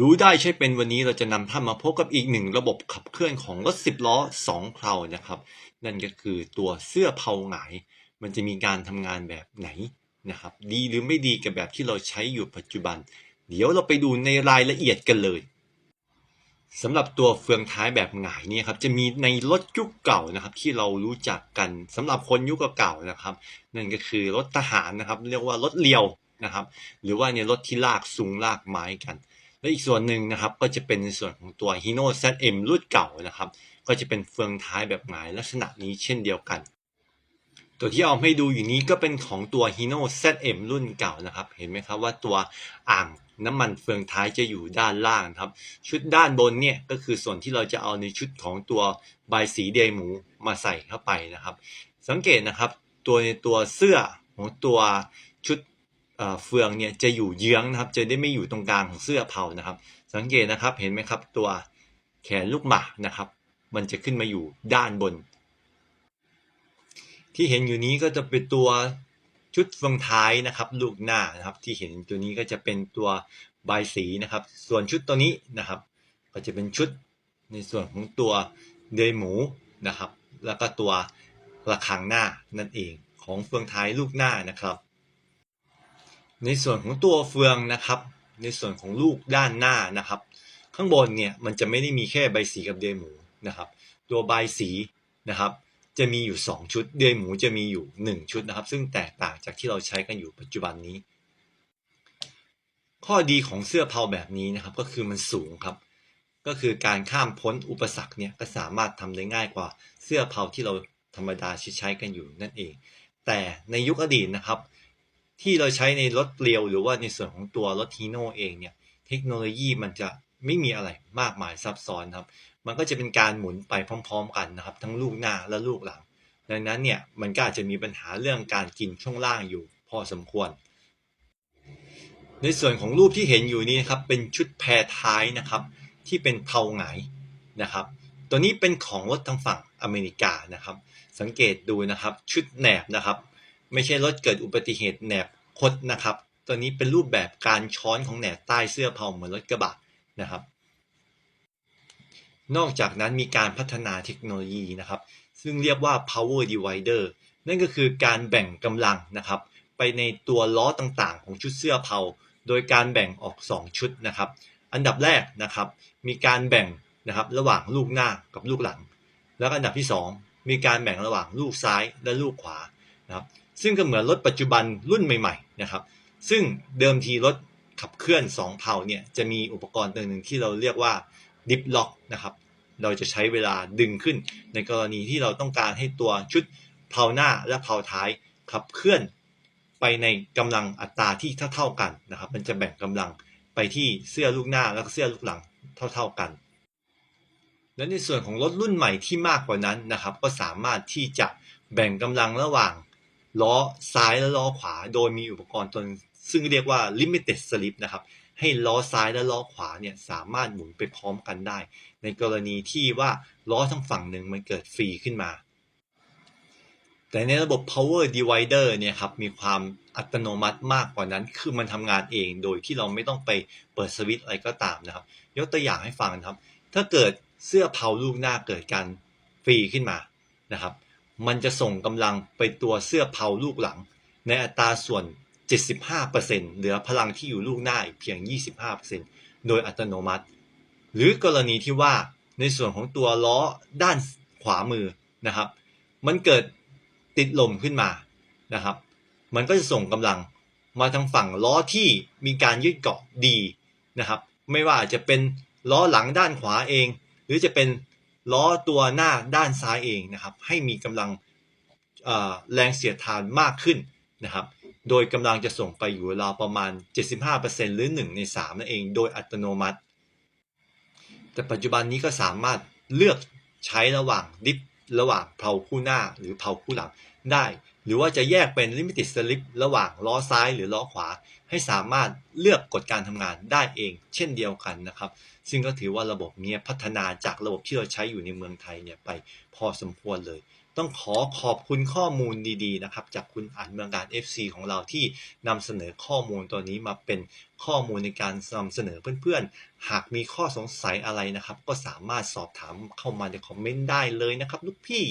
รู้ได้ใช่เป็นวันนี้เราจะนำท่านมาพบกับอีกหนึ่งระบบขับเคลื่อนของรถสิบล้อสองเพลานะครับ นั่นก็คือตัวเสื้อเพลาหงาย มันจะมีการทำงานแบบไหนนะครับ ดีหรือไม่ดีกับแบบที่เราใช้อยู่ปัจจุบัน เดี๋ยวเราไปดูในรายละเอียดกันเลยสำหรับตัวเฟืองท้ายแบบหงายเนี่ยครับจะมีในรถยุคเก่านะครับที่เรารู้จักกันสำหรับคนยุคเก่านะครับ นั่นก็คือรถทหารนะครับ เรียกว่ารถเลียวนะครับ หรือว่าในรถที่ลากซุงลากไม้กัน และอีกส่วนหนึ่งนะครับก็จะเป็นในส่วนของตัว Hino ZM รุ่นเก่านะครับ ก็จะเป็นเฟืองท้ายแบบหงายลักษณะนี้เช่นเดียวกัน ตัวที่เอาให้ดูอยู่นี้ก็เป็นของตัว Hino ZM รุ่นเก่านะครับ เห็นไหมครับว่าตัวอ่างน้ำมันเฟืองท้ายจะอยู่ด้านล่างครับ ชุดด้านบนเนี่ยก็คือส่วนที่เราจะเอาในชุดของตัวใบสีเดหมูมาใส่เข้าไปนะครับ สังเกตนะครับ ตัวในตัวเสื้อของตัว เฟืองเนี่ยจะอยู่เยื้องนะครับ จะได้ไม่อยู่ตรงกลางของเสื้อเผานะครับ สังเกตนะครับเห็นไหมครับ ตัวแขนลูกหมากนะครับ มันจะขึ้นมาอยู่ด้านบน ที่เห็นอยู่นี้ก็จะเป็นตัวชุดเฟืองท้ายนะครับ ลูกหน้านะครับ ที่เห็นตัวนี้ก็จะเป็นตัวใบสีนะครับ ส่วนชุดตัวนี้นะครับ ก็จะเป็นชุดในส่วนของตัวเดยหมูนะครับ แล้วก็ตัวระฆังหน้านั่นเองของเฟืองท้ายลูกหน้านะครับ ในส่วนของตัวเฟืองนะครับ ในส่วนของลูกด้านหน้านะครับ ข้างบนเนี่ยมันจะไม่ได้มีแค่ใบสีกับเดยหมูนะครับ ตัวใบสีนะครับจะมีอยู่ 2 ชุด เดยหมูจะมีอยู่ 1 ชุดนะครับ ซึ่งแตกต่างจากที่เราใช้กันอยู่ปัจจุบันนี้ ข้อดีของเสื้อเพาแบบนี้นะครับก็คือมันสูงครับ ก็คือการข้ามพ้นอุปสรรคเนี่ยก็สามารถทำได้ง่ายกว่าเสื้อเพาที่เราธรรมดาใช้กันอยู่นั่นเอง แต่ในยุคอดีตนะครับ ที่เราใช้ในรถเรียวหรือว่าในส่วนของตัวรถฮีโน่เองเนี่ยเทคโนโลยีมันจะไม่มีอะไรมากมายซับซ้อนครับ มันก็จะเป็นการหมุนไปพร้อม ๆ กันนะครับ ทั้งลูกหน้าและลูกหลัง ดังนั้นเนี่ยมันก็อาจจะมีปัญหาเรื่องการกินช่วงล่างอยู่พอสมควร ในส่วนของรูปที่เห็นอยู่นี้นะครับเป็นชุดแพรท้ายนะครับที่เป็นเทาหงายนะครับ ตัวนี้เป็นของรถทางฝั่งอเมริกานะครับ สังเกตดูนะครับชุดแหนบนะครับ ไม่ใช่รถเกิดอุบัติเหตุแหนบคดนะครับ ตัวนี้เป็นรูปแบบการช้อนของแหนบใต้เสื้อเผาเหมือนรถกระบะนะครับ นอกจากนั้นมีการพัฒนาเทคโนโลยีนะครับ ซึ่งเรียกว่า power divider นั่นก็คือการแบ่งกำลังนะครับ ไปในตัวล้อต่างๆ ของชุดเสื้อเผาโดยการแบ่งออก 2 ชุดนะครับ อันดับแรกนะครับ มีการแบ่งนะครับระหว่างลูกหน้ากับลูกหลัง แล้วอันดับที่ 2 มีการแบ่งระหว่างลูกซ้ายและลูกขวานะครับ ซึ่งก็เหมือนรถปัจจุบันรุ่นใหม่ๆนะครับซึ่งเดิมทีรถขับเคลื่อน 2 เพาเนี่ยจะมีอุปกรณ์ตัวหนึ่งที่เราเรียกว่าดิฟล็อกนะครับเราจะใช้เวลาดึงขึ้น ในกรณีที่เราต้องการให้ตัวชุดเพาหน้าและเพาท้ายขับเคลื่อนไปในกำลังอัตราที่เท่าๆกันนะครับ มันจะแบ่งกำลังไปที่เสื้อลูกหน้าแล้วก็เสื้อลูกหลังเท่าๆกัน และในส่วนของรถรุ่นใหม่ที่มากกว่านั้นนะครับ ก็สามารถที่จะแบ่งกำลังระหว่าง ล้อซ้ายและล้อขวา โดยมีอุปกรณ์ตัวหนึ่งซึ่งเรียกว่า limited slip นะครับ ให้ล้อซ้ายและล้อขวาเนี่ยสามารถหมุนไปพร้อมกันได้ ในกรณีที่ว่าล้อทั้งฝั่งหนึ่งมันเกิดฟรีขึ้นมา แต่ในระบบ power divider เนี่ยครับมีความอัตโนมัติมากกว่านั้น คือมันทำงานเองโดยที่เราไม่ต้องไปเปิดสวิตช์อะไรก็ตามนะครับ ยกตัวอย่างให้ฟังนะครับ ถ้าเกิดเสื้อเผาลูกหน้าเกิดการฟรีขึ้นมานะครับ มันจะส่งกำลังไปตัวเสื้อเผาลูกหลัง ในอัตราส่วน 75%เหลือพลังที่อยู่ลูกหน้าอีกเพียง 25%โดยอัตโนมัติ หรือกรณีที่ว่าในส่วนของตัวล้อด้านขวามือนะครับ มันเกิดติดลมขึ้นมานะครับ มันก็จะส่งกำลังมาทางฝั่งล้อที่มีการยึดเกาะดีนะครับ ไม่ว่าจะเป็นล้อหลังด้านขวาเอง หรือจะเป็น ล้อตัวหน้าด้านซ้ายเองนะครับ ให้มีกำลังแรงเสียดทานมากขึ้นนะครับ โดยกำลังจะส่งไปอยู่ราวประมาณ 75%หรือ 1 ใน 3 นั่นเอง โดยอัตโนมัติ แต่ปัจจุบันนี้ก็สามารถเลือกใช้ระหว่างดิฟระหว่างเพลาคู่หน้าหรือเพลาคู่หลังได้ หรือว่าจะแยกเป็น limited slip ระหว่างล้อซ้ายหรือล้อขวา ให้สามารถเลือกกฎการทำงานได้เอง เช่นเดียวกันนะครับ ซึ่งก็ถือว่าระบบนี้พัฒนาจากระบบที่เราใช้อยู่ในเมืองไทยเนี่ยไปพอสมควรเลย ต้องขอขอบคุณข้อมูลดีๆนะครับ จากคุณอันเมืองการ FC ของเราที่นำเสนอข้อมูลตัวนี้มาเป็นข้อมูลในการนำเสนอเพื่อนๆ หากมีข้อสงสัยอะไรนะครับ ก็สามารถสอบถามเข้ามาในคอมเมนต์ได้เลยนะครับลูกพี่